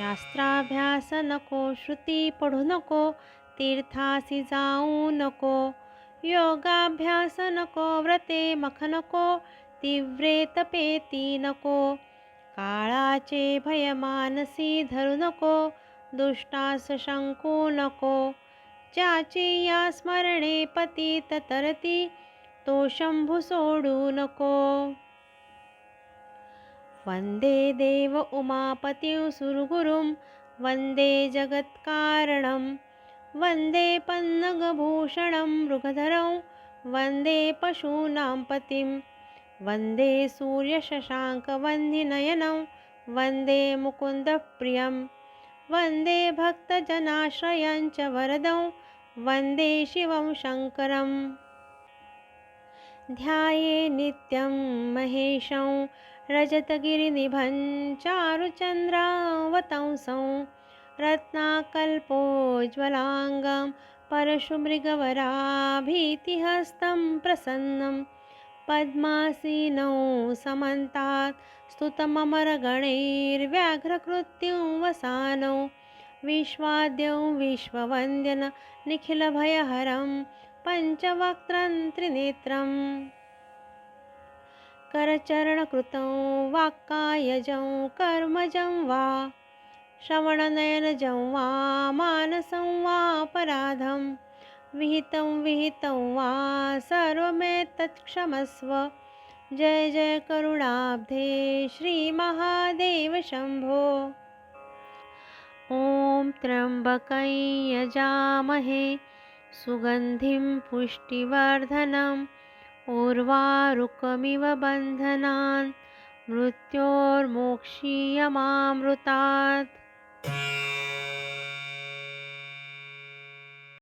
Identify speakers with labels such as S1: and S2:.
S1: शास्त्राभ्यास नको श्रुती पढू नको तीर्थासी जाऊ नको योगाभ्यास नको व्रते मख नको तीव्रे तपेती नको काळाचे भय मानसी धरू नको दुष्टास शंकू नको ज्याची या स्मरणे पतित तरती तो शंभू सोडू नको. वन्दे देव उमापतिं सुरगुरुं वन्दे जगत्कारणं वन्दे पन्नगभूषणं मृगधरं वन्दे पशूनां पतिं वन्दे सूर्यशशाङ्कवन्दिनयनं वन्दे मुकुन्दप्रियं वन्दे भक्तजनाश्रयं च वरदं वन्दे शिवं शङ्करम्। ध्याये नित्यं महेशं रजतगिरिनिभञ्चारुचन्द्रावतंसं रत्नाकल्पोज्ज्वलाङ्गं परशुमृगवराभीतिहस्तं प्रसन्नं पद्मासीनौ समन्तात् स्तुतममरगणैर्व्याघ्रकृत्युं वसानौ विश्वाद्यौ विश्ववन्द्यन निखिलभयहरं पञ्चवक्त्रं त्रिनेत्रम् करचरणकृतं वाक्कायजं कर्मजं वा श्रवणनयनजं वा मानसं वापराधं विहितं विहितं वा सर्वमेतत्क्षमस्व। जय जय करुणाब्धे श्रीमहादेव शम्भो। ॐ त्र्यम्बकै यजामहे। सुगन्धिं पुष्टिवर्धनम् उर्वारुकमिव बन्धनान् मृत्योर्मोक्षीयमामृतात्।